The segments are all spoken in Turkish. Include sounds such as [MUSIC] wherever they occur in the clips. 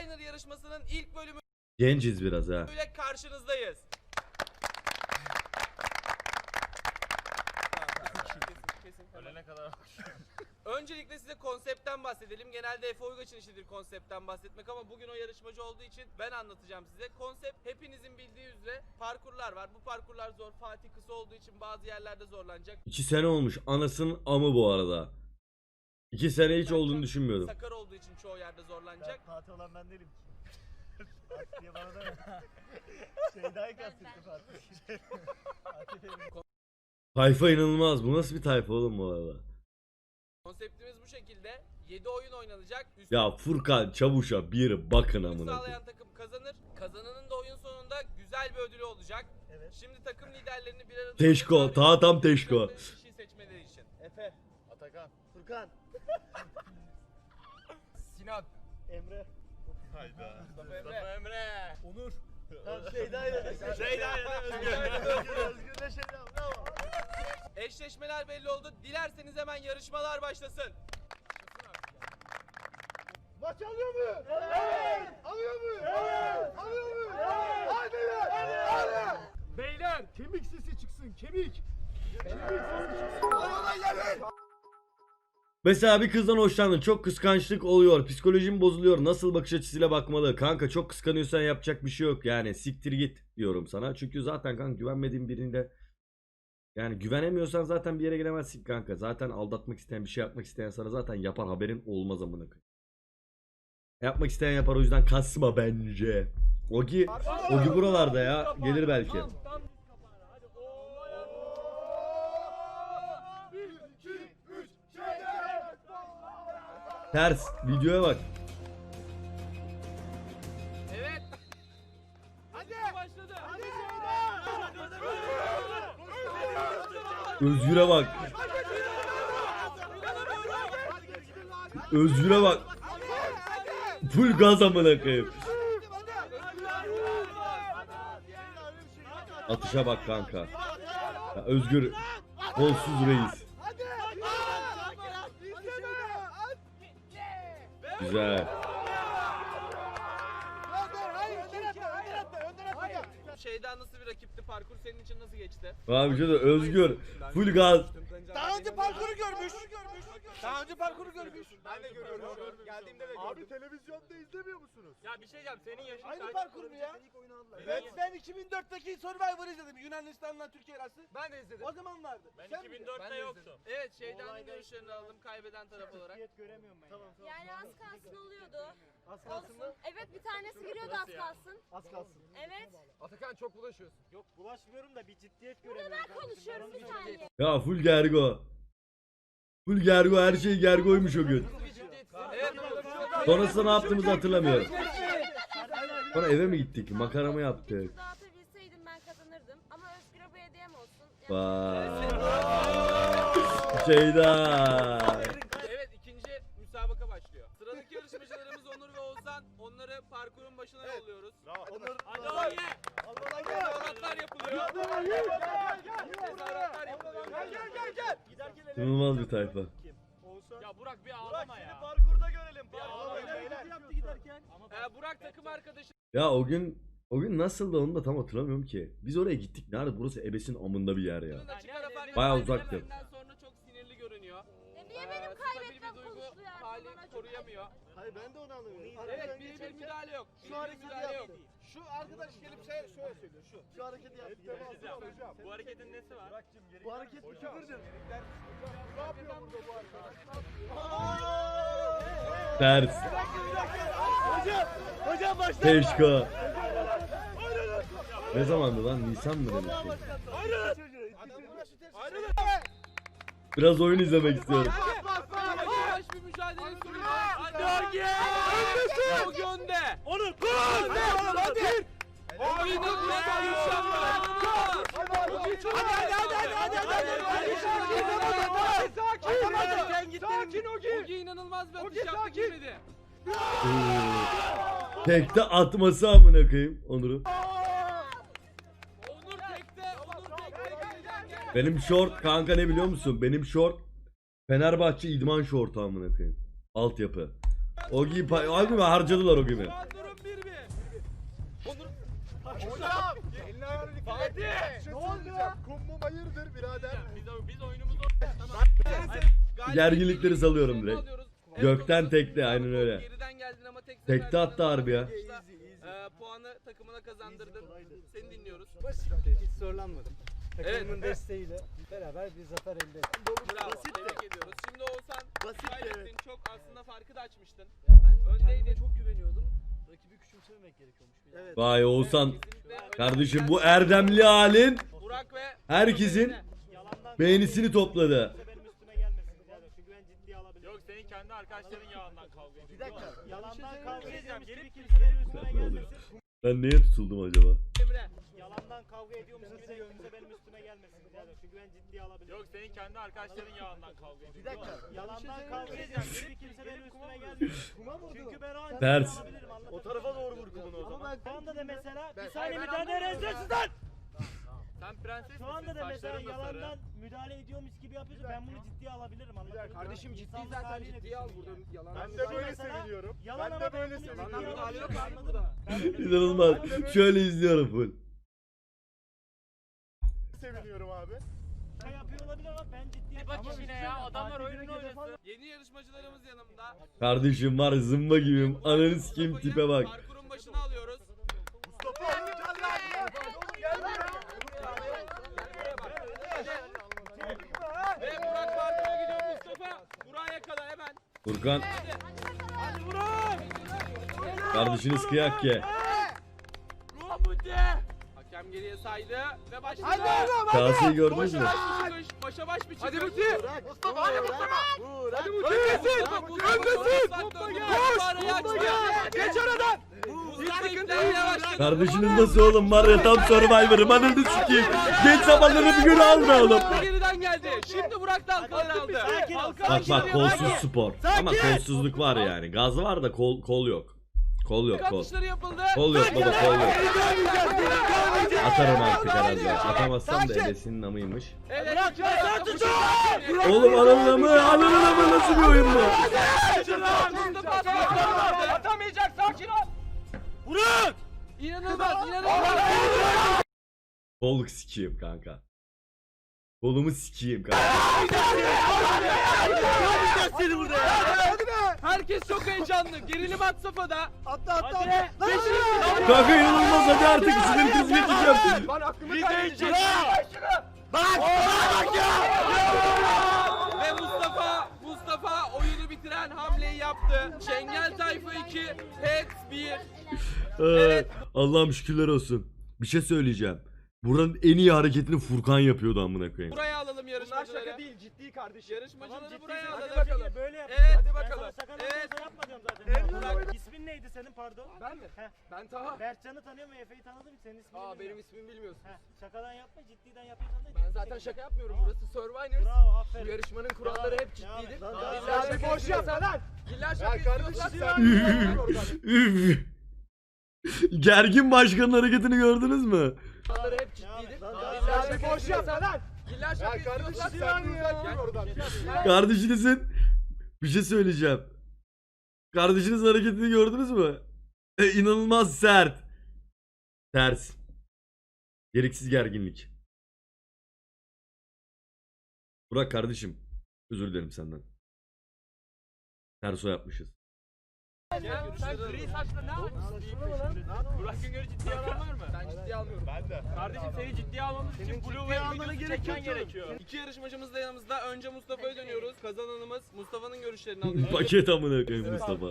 Headliner yarışmasının ilk bölümüyle Genciz biraz ha. karşınızdayız. Ölene kadar Öncelikle size konseptten bahsedelim. Genelde Efe Uygaç'ın işidir konseptten bahsetmek ama bugün o yarışmacı olduğu için ben anlatacağım size. Konsept hepinizin bildiği üzere parkurlar var. Bu parkurlar zor. Fatih kısa olduğu için bazı yerlerde zorlanacak. İki sene olmuş. Anasının amı bu arada. İki sene hiç olduğunu düşünmüyordum. Sakar olduğu için çoğu yerde zorlanacak. Fatih olan ben değilim ki. Fatih diye bana deme. [LAUGHS] Şeyda'yı kastetti Fatih. [LAUGHS] Tayfa inanılmaz. Bu nasıl bir tayfa oğlum bu arada? Konseptimiz bu şekilde. 7 oyun oynanacak. Üst Ya Furkan Çavuş'a bir bakın amına koyayım. sağlayan takım kazanır. Kazananın da oyun sonunda güzel bir ödülü olacak. Evet. Şimdi takım liderlerini bir arada Teşko, ta tam teşko. bir kişiyi seçmeleri için. Efe. Atakan. Furkan. Sinan. Emre. Hayda. Mustafa Emre. Emre. Onur. Tamam Şeyda'yla. Şeyda'yla Özgür. Özgür. Özgür'le Şeyda. Bravo. Eşleşmeler belli oldu. Dilerseniz hemen yarışmalar başlasın. Maç alıyor mu? Evet. Alıyor mu? Evet. Alıyor mu? Evet. Hadi be. Hadi. Beyler kemik sesi çıksın kemik. Mesela bir kızdan hoşlandın. Çok kıskançlık oluyor. Psikolojim bozuluyor. Nasıl bakış açısıyla bakmalı? Kanka çok kıskanıyorsan yapacak bir şey yok. Yani siktir git diyorum sana. Çünkü zaten kanka güvenmediğin birinde yani güvenemiyorsan zaten bir yere giremezsin kanka. Zaten aldatmak isteyen bir şey yapmak isteyen sana zaten yapar haberin olmaz amına koyayım. Yapmak isteyen yapar o yüzden kasma bence. Ogi Ogi buralarda ya gelir belki. Ters videoya bak. Evet. Hadi. Başladı. Hadi. Özgür'e bak. Özgür'e bak. Full gaz amına koyayım. Atışa bak kanka. Ya Özgür kolsuz reis. Güzel. Şeyden nasıl bir rakipti? Parkur senin için nasıl geçti? Abi şurada Özgür full gaz. Daha önce parkuru görmüş. Daha önce parkuru görmüş. Ben de görüyorum. Geldiğimde de Abi televizyonda izlemiyor musunuz? Ya bir şey diyeceğim senin yaşın Aynı kaç? parkur mu ya? Ben, ben 2004'teki Survivor izledim. Yunanistan'la Türkiye arası. Ben de izledim. O zaman vardı. Ben Sen mi? 2004'te yoktum. Evet şeyden görüşlerini alalım kaybeden taraf olarak. göremiyorum ben. Tamam Yani az kalsın oluyordu. Az kalsın mı? Evet bir tanesi giriyordu az kalsın. Az kalsın. Evet. Atakan çok bulaşıyorsun. Yok bulaşmıyorum da bir ciddiyet Burada göremiyorum. ben konuşuyorum bir saniye. Ya full gergo. Full gergo her şey gergoymuş o gün. Sonrasında ne yaptığımızı hatırlamıyorum. Sonra eve mi gittik? Makara mı yaptık? Dağıtabilseydim. Şeyda. Parkurun başına yolluyoruz. Onur. Hadi oye! Tezahüratlar yapılıyor. Tezahüratlar yapılıyor. Giderken İnanılmaz bir tayfa. Ya Burak bir Burak ağlama seni ya. parkurda görelim. ağlamayın Parkurda yaptı giderken. Ee, Burak takım arkadaşı Ya o gün o gün nasıldı onu da tam hatırlamıyorum ki. Biz oraya gittik. Nerede? Burası ebesin amında bir yer ya. kaybeden uzaktı. sonra çok sinirli görünüyor. E niye Ee, benim stabil kaybetmem bir duygu konuşuluyor her hali zaman? Çok koruyamıyor. Hayır ben de onu anlamıyorum. Evet Aradan birebir geçerken müdahale yok. Şu Birebir hareketi müdahale yok. yaptı. Şu arkadaş gelip şey şöyle söylüyor. Şu. Şu hareketi yaptı. hocam. Bu hareketin nesi var? Bu hareket bir küfürdür. Ne yapıyor burada bu arkadaş? Ters. Hocam. Hocam başla. Teşko. Ne zamandı lan? Nisan mı demiştim? Ayrılın. Ayrılın. Biraz oyun izlemek istiyorum. Yavaş bir mücadele sürüyor. Hadi Benim short kanka ne biliyor musun? Benim short Fenerbahçe idman shortu amına koyayım. Altyapı. O gibi o gibi harcadılar o gibi. Hocam! Elini ayarını Fatih! Ne birader? Biz, biz oyunumuzu oynadık. Gerginlikleri salıyorum direkt. Gökten tekte aynen öyle. Tekte attı harbi ya. Puanı takımına kazandırdın. Seni dinliyoruz. Hiç zorlanmadım. Takımımın Evet. desteğiyle beraber bir zafer elde ettik. Bravo. Basit de. Tebrik ediyoruz. Şimdi Oğuzhan Basit de, kaybettin. evet. Çok aslında farkı da açmıştın. Ben Öndeydin. kendime çok güveniyordum. Rakibi küçümsememek gerekiyormuş. Evet. Vay Oğuzhan. Kesinlikle öyle. Kardeşim bu erdemli halin Burak ve herkesin Yalandan beğenisini topladı. benim üstüme gelmesin birader. Çünkü ben ciddiye alabilirim. Yok senin kendi arkadaşların yağından kavga ediyor. Bir dakika. Yalandan kavga ediyormuş Gelip kimse benim üstüme gelmesin. Ben neye tutuldum acaba? Emre. Yalandan kavga ediyormuş gibi de kimse benim üstüme birader. Çünkü ben ciddiye alabilirim. Yok senin kendi arkadaşların yağından kavga ediyor. Bir dakika. Yalandan kavga ediyormuş gibi kimse benim üstüme gelmesin. Kuma vurdu. Çünkü ben o an ciddiye alabilirim, anladın O mı? tarafa doğru vur kumunu o Ama zaman. şu anda da mesela bir saniye ben müdahale anlamıyorum edersiniz lan. Sen prenses Şu anda da mesela saçların da sarı. yalandan müdahale ediyormuş gibi yapıyorsun. Ben bunu ciddiye alabilirim anladın mı? Kardeşim ciddi İnsanlık zaten ciddiye al burada. yani. Yalan. Ben de böyle mesela seviniyorum. Yalan Ben ama de böyle bunu seviniyorum. ciddiye Yalan alabilirim, yok, anladın mı? Ben böyle İnanılmaz. Şöyle izliyorum full. Seviniyorum abi. Şaka yapıyor olabilir ama ben ciddiye Bir bak işine bir ya, şey adamlar oyununu oynasın. Yeni yarışmacılarımız yanımda. Kardeşim var zımba gibiyim. Ananı sikeyim tipe bak. Parkurun başına alıyoruz. Mustafa gel lan. Gel buraya. Ve Burak parkura gidiyor Mustafa. Burak'a yakala hemen. Furkan Hadi Burak. kardeşiniz kıyak ye. Geriye saydı ve başladı. Kaseyi gördünüz mü? Başa baş bir çıkış. Başa baş bir çıkış. Hadi Muti. Mustafa hadi Mustafa. Hadi Muti. Öndesin. Öndesin. Topla gel. Geç aradan. Mustafa. Kardeşiniz nasıl oğlum var ya tam Survivor'ım ananı sikeyim. Genç zamanları bir gün aldı oğlum. Geriden geldi. Şimdi Burak da halkaları aldı. Bak bak kolsuz spor. Ama kolsuzluk var yani. Gaz var da kol kol yok. Kol yok kol. Atışları yapıldı. Kol yok baba kol yok. Atarım artık herhalde. Atamazsam da ebesinin amıymış. Evet. Oğlum ananın amı ananın amı nasıl bir oyun bu? Atamayacak sakin ol. Burak! İnanılmaz inanılmaz. Kol sikeyim kanka. Kolumu sikeyim. Seni burada ya! Herkes çok heyecanlı. Gerilim at safhada. Atla atla atla! Kanka inanılmaz hadi artık sinir krizi geçeceğim. Ben aklımı kaybedeceğim. Ve Mustafa Mustafa oyunu bitiren hamleyi yaptı. Çengel Tayfa 2, Pet 1. Ee, Allah'ım şükürler olsun. Bir şey söyleyeceğim. Buranın en iyi hareketini Furkan yapıyordu amına koyayım. Buraya alalım Bunlar yarışmacıları. şaka değil ciddi kardeşim. Yarışmacıları buraya Hadi alalım. bakalım. Böyle yap. Evet. Hadi Ben bakalım. sana şaka Evet. evet. yapma diyorum zaten. İsmin neydi senin pardon? Ben mi? Heh. Ben Taha. Berkcan'ı tanıyor mu? Efe'yi tanıdım. Senin ismini Aa benim bilmiyorum. ismimi bilmiyorsun. Heh, şakadan yapma, ciddiden yapıyorsan da Ben ciddi zaten şaka yapmıyorum. Tamam. Burası Survivor. Bravo, Bu aferin. yarışmanın kuralları hep Devam et. ciddidir. Lan, şaka lan, boş yapma lan. İlla şaka istiyorsan sen-. Üf. [LAUGHS] Gergin başkanın hareketini gördünüz mü? Kuralları hep Devam et. ciddidir. Lan, İlla lan, şaka boş istiyorsan lan. İlla şaka Ya kardeşim istiyorsan sen sen ya. uzak dur oradan. Kardeşinizin bir şey söyleyeceğim. Kardeşinizin hareketini gördünüz mü? E, inanılmaz sert. Ters. Gereksiz gerginlik. Burak kardeşim. Özür dilerim senden. Ters o Sen gri saçla ne yapıyorsun? Burak Güngör'ü ciddiye alan var mı? Ben ciddiye almıyorum. Ben de. Kardeşim seni ciddiye almamız için Blue Whale videosu çekmen gerekiyor. İki yarışmacımız da yanımızda. Önce Mustafa'ya dönüyoruz. Kazananımız Mustafa'nın görüşlerini alıyoruz. Paket amına koyayım Mustafa.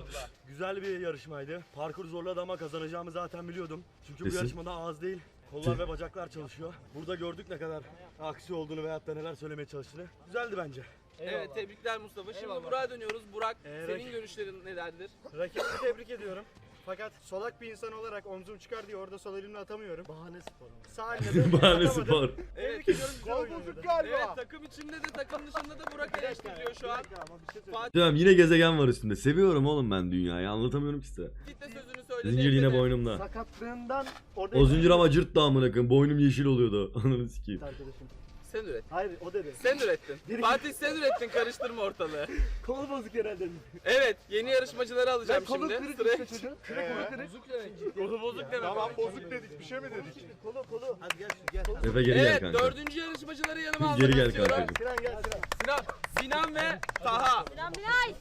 Güzel bir yarışmaydı. Parkur zorladı ama kazanacağımı zaten biliyordum. Çünkü Kesin. bu yarışmada ağız değil, kollar ve bacaklar çalışıyor. Burada gördük ne kadar aksi olduğunu veyahut da neler söylemeye çalıştığını. Güzeldi bence. Evet tebrikler Mustafa. Şimdi Eyvallah. Burak'a dönüyoruz. Burak Ee, senin rak- görüşlerin nelerdir? Rakibimi tebrik ediyorum. Fakat solak bir insan olarak omzum çıkar diye orada sol elimle atamıyorum. Bahane sporu. Sağ elimle [LAUGHS] de Bahane atamadım. spor. Tebrik ediyorum. Güzel Kol oynadı. bozuk galiba. Evet takım içinde de takım dışında da Burak eleştiriliyor şu an. ama bir şey söyleyeyim. Fatih yine gezegen var üstünde. Seviyorum oğlum ben dünyayı. Anlatamıyorum ki size. de sözünü söyledi. Zincir yine boynumda. Sakatlığından orada O zincir ama cırt da amına koyayım. Boynum yeşil oluyordu. [LAUGHS] Ananı sikeyim. arkadaşım. Sen üret. Hayır o dedi. Sen ürettin. [LAUGHS] Fatih sen ürettin karıştırma ortalığı. [LAUGHS] Kolu bozuk herhalde. Evet yeni yarışmacıları alacağım Ben kolu şimdi. kırık Sıraya- işte çocuğun. Kırık kolu kırık. Kolu bozuk demek. Tamam bozuk dedik bir şey mi dedik? Kolu kolu. Hadi gel gel. Efe geri gel Evet kanka. dördüncü yarışmacıları yanıma almak Geri gel kankacığım. Sinan gel Sinan. Sinan, Sinan ve Taha. Sinan Bilay.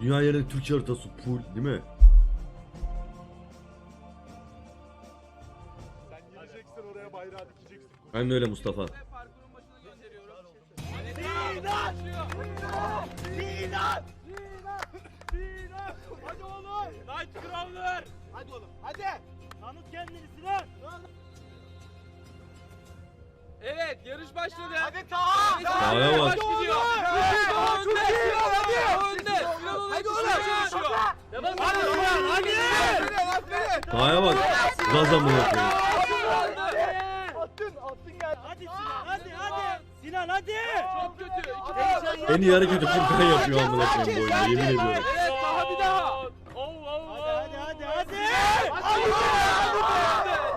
Dünya yerine Türkçe haritası full değil mi? Ben de öyle Mustafa. Gönderiyorum. Sinan! Sinan! Hadi oğlum. Night Crawler. Hadi oğlum hadi. Tanıt kendini Sinan. Evet yarış başladı. Hadi Taha. Taha'ya Yavaş bak. gidiyor. Taha önde. Taha önde. Sinan onu yetişmeye çalışıyor. Devam et. Hadi hadi. Aferin. Taha'ya bak. Gaz amına koyayım. Attın attın gel. Hadi Sinan hadi hadi. Sinan hadi. Çok kötü. En iyi hareketi Furkan yapıyor amına koyayım bu oyunda yemin ediyorum. Evet Taha bir daha. Oh, oh, oh. Hadi hadi hadi.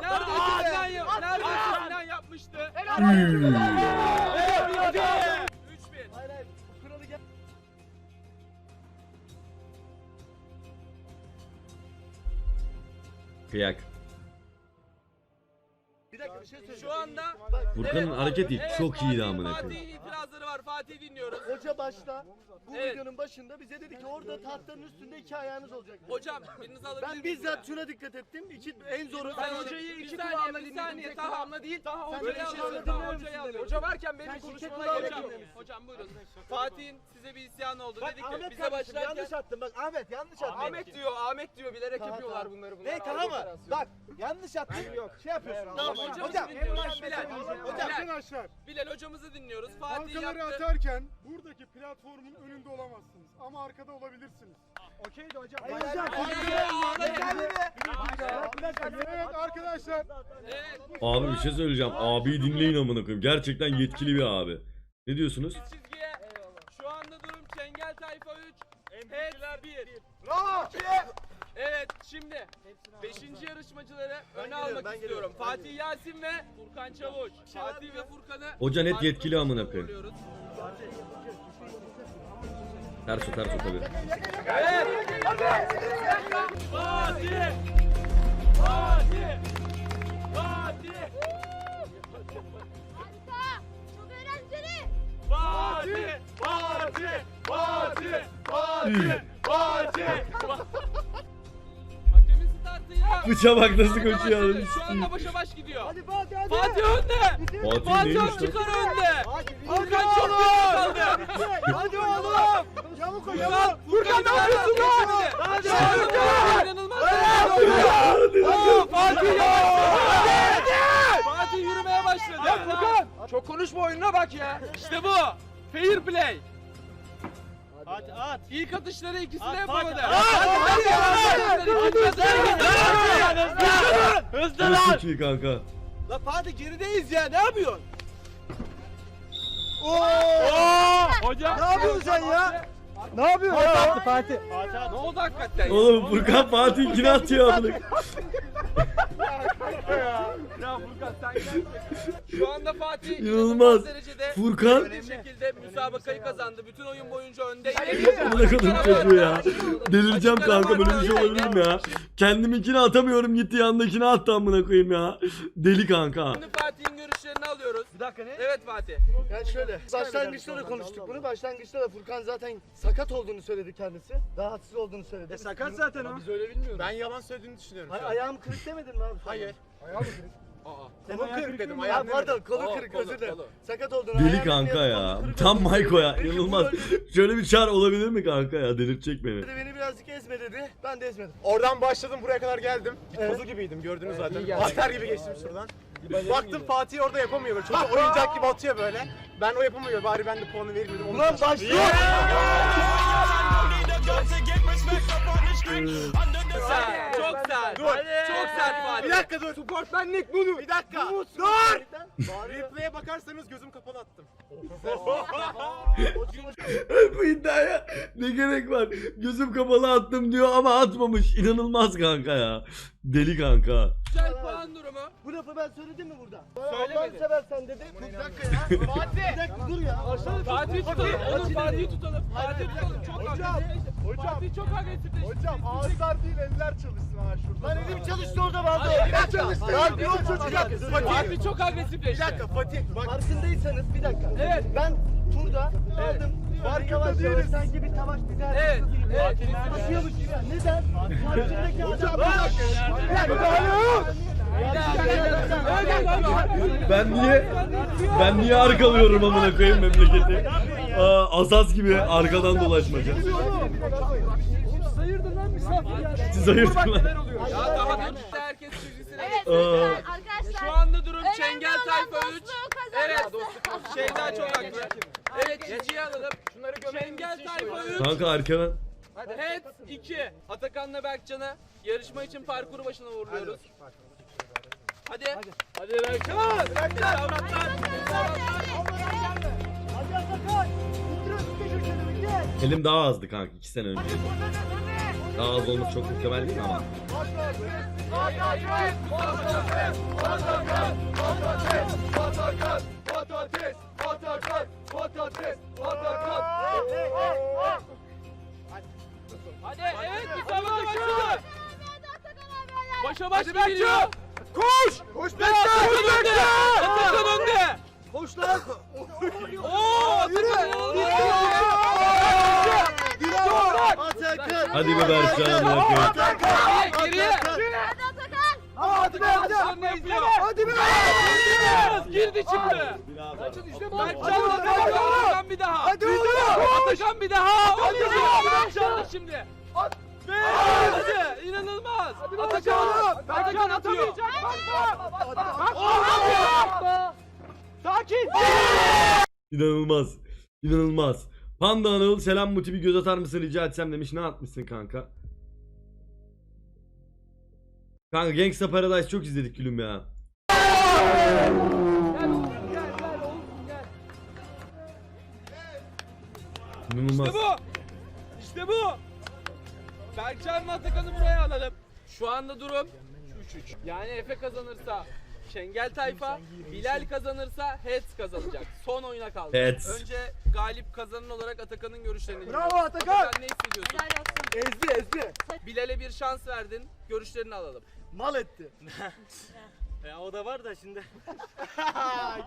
Neredeyse Sinan yap- neredeyse Sinan yapmıştı. Üy. 3-1. Hayır hayır. Kralı gel. Kıyak. Şu anda Furkan'ın hareketi çok iyiydi amına koyayım. Hoca başta bu Evet. videonun başında bize dedi ki orada tahtanın üstünde iki ayağınız olacak. Hocam birinizi alabilir Ben miyim bizzat şuna dikkat ettim. İki en zoru. Ben hocayı iki kulağımla saniye, bir dinledim, saniye. tek Taha kulağımla değil. Taha hocayı benim alıyor. kulağımla Taha hocayı musun alıyor. dedim. Hoca varken benim konuşmama gerek yok. Hocam buyurun. Fatih'in size bir isyanı oldu. Bak Dedik ki Ahmet bize kardeşim başlarken... yanlış attın. Bak Ahmet yanlış attın. Ahmet diyor, Ahmet diyor. Bilerek yapıyorlar bunları. Bunlar Ne Taha mı? Bak yanlış attın. Yok. Şey yapıyorsun. Tamam, Hocam, hocamızı hocam, dinliyoruz. Bilal. Bilal. Hocam. Arkadaşlar Bilal hocamızı dinliyoruz. Fatih halkaları yaptı. atarken buradaki platformun önünde olamazsınız ama arkada olabilirsiniz. Okeydi hocam. Hayır hocam. Evet arkadaşlar. Abi bir şey söyleyeceğim. Abiyi dinleyin amına koyayım. Gerçekten yetkili bir abi. Ne diyorsunuz? Çizgiye. Şu anda durum Çengel Tayfa 3. Pets 1. Bravo. Evet şimdi 5. yarışmacıları öne almak ben istiyorum. Fatih Yasin ve Furkan Çavuş. Fatih ve Furkan'ı Hoca net yetkili amına koyayım. uğurluyoruz. Ters o ters o tabii. Evet. Fatih. Fatih. Fatih. Harika. Çok eğlenceli. Fatih. Fatih. Fatih. Fatih. Fatih. Bıça bak nasıl koşuyor. Şu anda başa baş gidiyor. Hadi Fatih hadi. Fatih önde. Fatih Fatih neymiş lan? çıkar önde. Furkan çok geride kaldı. Hadi oğlum. Çabuk ol Furkan, Furkan ne yapıyorsun lan? Hadi Furkan. İnanılmaz. Oo, Fatih yavaş. Fatih yürümeye başladı. Ya Furkan. Çok konuşma oyununa bak ya. İşte bu. Fair play. Hadi at. İlk atışları ikisi de At, yapamadı. Fatih, at, Hadi, hadi. Hızlı lan. Çok iyi kanka. La Fatih gerideyiz ya ne yapıyorsun? Hocam. Ne yapıyorsun sen ya? Ne yapıyorsun ya? Fatih. Ne oldu hakikaten? Oğlum Furkan Fatih'inkini atıyor. Ya Furkan sen gel. Şu anda Fatih İnanılmaz. derecede Furkan bir şekilde müsabakayı kazandı. Bütün oyun boyunca öndeydi. amına kodum çocuğu ya. Delireceğim kanka böyle bir şey olabilir mi ya? Kendiminkini atamıyorum gitti yandakini attı amına koyayım ya. Deli kanka. Şimdi Fatih'in görüşlerini alıyoruz. Bir dakika ne? Evet Fatih. Yani şöyle, başlangıçta da konuştuk bunu. Başlangıçta da Furkan zaten sakat olduğunu söyledi kendisi. Rahatsız olduğunu söyledi. E, sakat zaten o. Biz öyle bilmiyoruz. Ben yalan söylediğini düşünüyorum. Hayır, ayağım kırık demedin mi abi? Hayır. Aa. Kolum kırık dedim Ha, ayağım pardon, kolu Aa, kırık kolu, özür dilerim. kolu. Sakat olduğunu. Deli ayağım kanka ya. kolu kırık Tam Mayko ya. İnanılmaz. Şöyle bir çar olabilir mi kanka ya? Delirtecek beni. dedi, Beni birazcık ezme dedi. Ben de ezmedim. Oradan başladım buraya kadar geldim. Evet. Kuzu gibiydim gördünüz zaten. Atar gibi geçtim şuradan. Baktım Fatih orada yapamıyor böyle. Çocuk [LAUGHS] oyuncak gibi atıyor böyle. Ben o yapamıyor bari ben de puanı vereyim dedim. Onu Ulan başlıyor. Sert, Çok sert. Dur. Çok sert Fatih. Bir dakika dur. Sportmenlik bunu. Bir dakika. Dur. Replay'e bakarsanız gözüm kapalı attım. [LAUGHS] Bu iddiaya ne gerek var? Gözüm kapalı attım diyor ama atmamış. İnanılmaz kanka ya. Deli kanka. Güzel puan durumu. Bu lafı ben söyledim mi burada? Söylemedi. Seversen dedi. Bir dakika ya. [LAUGHS] Fatih. Bir dakika dur ya. Fatih'i tutalım. Onur Fatih'i tutalım. Fatih'i tutalım. Çok agresif. Hocam. Fatih çok agresifleşti. Hocam ağızlar değil eller çalışsın ha şurada. Lan elim çalıştı orada vardı. Hadi, Bir dakika. Ya bir o çocuk yaptı. Fatih çok Bir agresifleşti. dakika Fatih. Bak Farkındaysanız bir dakika. Evet. Ben turda aldım. Farkında yavaş yavaş sanki bir savaş bize Evet, evet. Taşıyormuş gibi. Neden? Karşındaki adam. Bir dakika. Ben niye ben niye arkalıyorum amına koyayım memleketi? Aa, Asas gibi arkadan dolaşmaca. Sayırdın lan misafir ya. Siz hayırdır lan? Ya daha dur işte herkes çizgisine Evet arkadaşlar. Şu anda durum Çengel Tayfa 3. dostluğu kazanması. Evet. Şeyda çok haklı. Evet Cici'yi alalım. Çengel Tayfa 3. Kanka arkadan. Head 2. Atakan'la Berkcan'ı yarışma için parkuru başına uğurluyoruz. Hadi. Hadi Berkcan. Berkcan. Avratlar. Hadi Elim daha azdı kanka 2 sene önce. Daha az olması çok muhtemel değil mi ama. Hadi evet müsabaka başladı. Başa baş geliyor. Koş. Koş Berkcan. Atakan önde. Atakan. Koş lan. Oo Atakan önde. Atakan. Hadi be Berkcan koyayım. Geriye. Hadi Atakan. Hadi be Atakan yapıyor? Hadi be. Girdi çıktı. Berkcan Atakan Atakan bir daha. Hadi oğlum. Atakan bir daha. Hadi Berkcan şimdi. Ve hadi inanılmaz. Atakan. Atakan atıyor. Sakin. İnanılmaz. İnanılmaz. Panda Anıl selam bu tipi göz atar mısın rica etsem demiş. Ne atmışsın kanka? Kanka Gangsta Paradise çok izledik gülüm ya. İnanılmaz. İşte bu. İşte bu. Berkcan Atakan'ı buraya alalım. Şu anda durum 3-3. Yani Efe kazanırsa Çengel Tayfa, Bilal kazanırsa Heads kazanacak. Son oyuna kaldı. Heads. Önce galip kazanan olarak Atakan'ın görüşlerini Bravo dinleyelim. Atakan. ne hissediyorsun? Helal olsun. Ezdi ezdi. Bilal'e bir şans verdin. Görüşlerini alalım. Mal etti. [LAUGHS] Ya o da var da şimdi. [LAUGHS]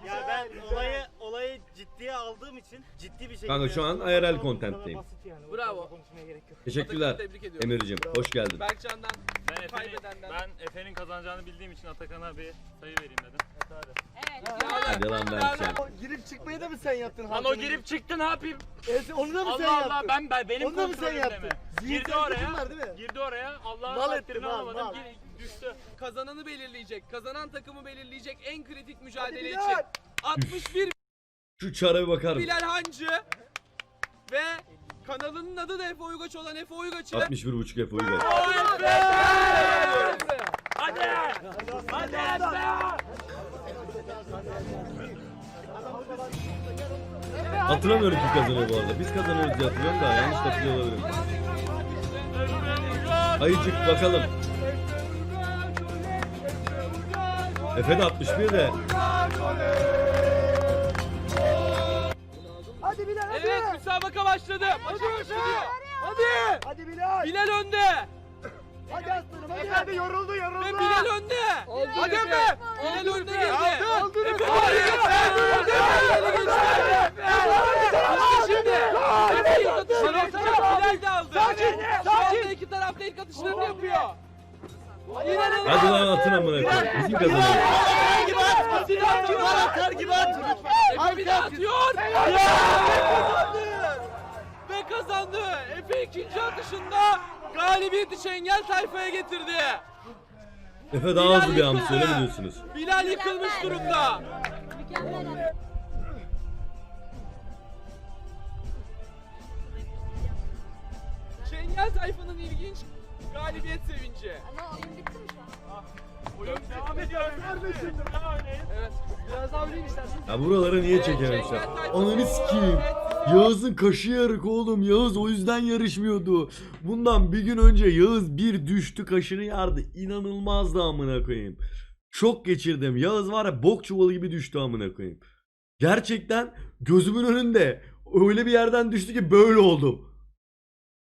ya ben olayı olayı ciddiye aldığım için ciddi bir şekilde. Kanka şu an. IRL content'teyim. basit yani. Bravo. Konuşmaya gerek yok. Teşekkürler. Tebrik ediyorum. Emir'cim hoş geldin. Berkcan'dan, Ben Efe'nin, kaybedenden. ben Efe'nin kazanacağını bildiğim için Atakan'a bir sayı vereyim dedim. Evet. Hadi lan Berkcan. O girip çıkmayı da mı sen yaptın? Lan o girip çıktı ne yapayım? Ezdi, onu da mı sen Allah yaptın? Allah ben, ben benim Onu da mı sen kontrolümde yaptın? mi? Zihinsel Girdi oraya. var değil mi? Girdi oraya. Allah'ın Mal takdirini alamadım. mal. Gir- Düştü. Kazananı belirleyecek, kazanan takımı belirleyecek en kritik mücadele Hadi için. Bilal. 61 Şu çara bir bakar mısın? Bilal Hancı ve kanalının adı da Efe Uygaç olan Efe Uygaç'ı 61.5 Efe Uygar. Hadi! Hadi Efe! Hatırlamıyorum kim kazanıyor bu arada. Biz kazanıyoruz diye hatırlıyorum da yanlış hatırlıyor olabilirim. Ayıcık bakalım. Efe de 61 de. Hadi Bilal hadi. Evet müsabaka başladı. Maç başlıyor. Hadi. Hadi Bilal. Bilal önde. Hadi aslanım hadi. Hadi yoruldu yoruldu. Ve Bilal önde. Hadi Efe. Bilal önde girdi. Aldı. Efe Bilal İşte şimdi. Efe ilk atışını yapacak. Bilal de aldı. Sakin, Şu anda sakin. iki taraf da ilk atışlarını yapıyor. Hadi lan atın amına koyayım. Bizim kazanıyoruz. gibi at. Atar gibi at. Atar gibi at. Efe bir daha atıyor. Ve kazandı. Efe ikinci atışında galibiyeti Şengel tayfaya getirdi. Efe daha hızlı bir hamsi öyle mi diyorsunuz? Bilal yıkılmış durumda. Mükemmel. Şengel tayfanın ilginç Galibiyet sevinci. Ama oyun bitti mi şu an? Oyun devam ediyor kardeşim. Evet. Biraz daha oynayayım istersen. Ya buraları niye çekememişler? Ananı sikeyim. Yağız'ın kaşı yarık oğlum. Yağız o yüzden yarışmıyordu. Bundan bir gün önce Yağız bir düştü kaşını yardı. İnanılmazdı amına koyayım. Şok geçirdim. Yağız var ya bok çuvalı gibi düştü amına koyayım. Gerçekten gözümün önünde öyle bir yerden düştü ki böyle oldum.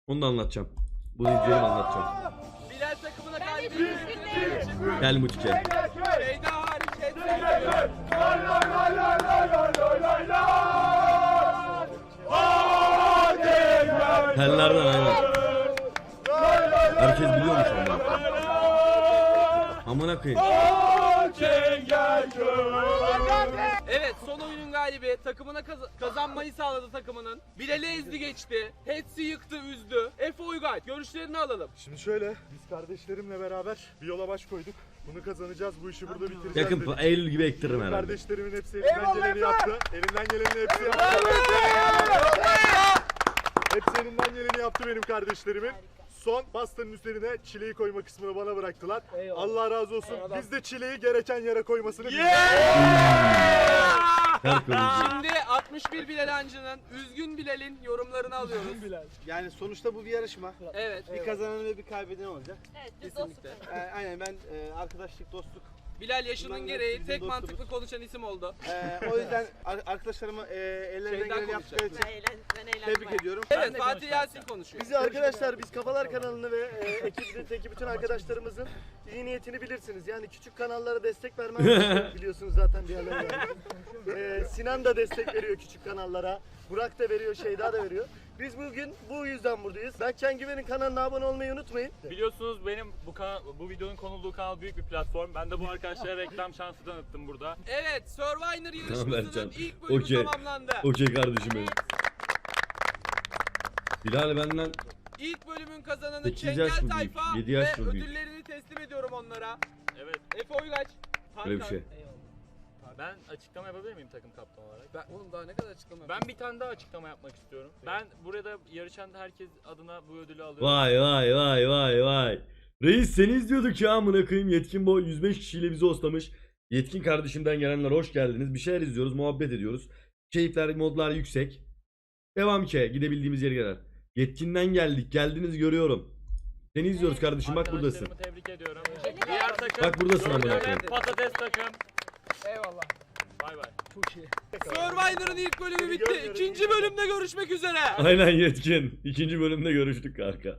Onu da anlatacağım. Bunu izleyelim anlatacağım. Bilal takımına sevinci. Gel Mutike. Şeyda hariç hepsi. Tellerden aynen. Herkes biliyormuş onları. Amına koyayım. Evet son oyunun galibi takımına kaz- kazanmayı sağladı takımının. Bilal'i ezdi geçti. Hetsi yıktı üzdü. Efe Uygaç görüşlerini alalım. Şimdi şöyle biz kardeşlerimle beraber bir yola baş koyduk. Bunu kazanacağız. Bu işi burada bitireceğiz. Yakın dedik. Eylül gibi ektiririm herhalde. Kardeşlerimin hepsi elinden geleni yaptı. Elinden geleni hepsi yaptı. Hepsi elinden geleni yaptı benim kardeşlerimin. Son pastanın üzerine çileği koyma kısmını bana bıraktılar. Allah razı olsun. Biz de çileği gereken yere koymasını kırmızı. Şimdi 61 Bilal Hancı'nın üzgün Bilal'in yorumlarını alıyoruz. Yani sonuçta bu bir yarışma. Evet. Bir kazanan ve bir kaybeden olacak. Evet, biz Kesinlikle. dostluk Ee, aynen ben e, arkadaşlık, dostluk. Bilal yaşının gereği tek dostumuz. mantıklı konuşan isim oldu. Ee, o yüzden ar- arkadaşlarıma e, ellerinden Şeyden geleni yaptıkları için Ben eğlen, ben eğlendim. tebrik ediyorum. Evet Fatih Yasin konuşuyor. Bizi arkadaşlar biz Kafalar kanalını ve e, ekibimizdeki bütün arkadaşlarımızın iyi niyetini bilirsiniz. Yani küçük kanallara destek vermem [LAUGHS] biliyorsunuz zaten diğerleri yani. E, Sinan da destek veriyor küçük kanallara. Burak da veriyor, Şeyda da veriyor. Biz bugün bu yüzden buradayız. Berkcan Güven'in kanalına abone olmayı unutmayın. Biliyorsunuz benim bu kanal, bu videonun konulduğu kanal büyük bir platform. Ben de bu arkadaşlara reklam şansı tanıttım burada. Evet Survivor yarışmasının Berkcan. ilk bölümü Okey. tamamlandı. Okey kardeşim benim. Bilal benden İlk bölümün kazananı Sekiz Çengel mı büyük? Tayfa Yedi ve yaş mı büyük? ödüllerini teslim ediyorum onlara. Evet. Efe Uygaç. öyle bir Hakan. şey. Ben açıklama yapabilir miyim takım kaptanı olarak? Ben, oğlum daha ne kadar açıklama Ben bir tane daha açıklama yapmak istiyorum. Ben burada yarışan herkes adına bu ödülü alıyorum. Vay vay vay vay vay. Reis seni izliyorduk ya amına koyayım. Yetkin boy 105 kişiyle bizi hoslamış. Yetkin kardeşimden gelenler hoş geldiniz. Bir şeyler izliyoruz, muhabbet ediyoruz. Keyifler, modlar yüksek. Devam ki gidebildiğimiz yere kadar. Yetkinden geldik. Geldiniz görüyorum. Seni izliyoruz kardeşim bak buradasın. Arkadaşlarımı tebrik ediyorum. Diğer takım. Bak buradasın amına koyayım. Patates takım. Eyvallah. Bay bay. Survivor'ın ilk bölümü bitti. İkinci bölümde görüşmek üzere. Aynen Yetkin. İkinci bölümde görüştük kanka.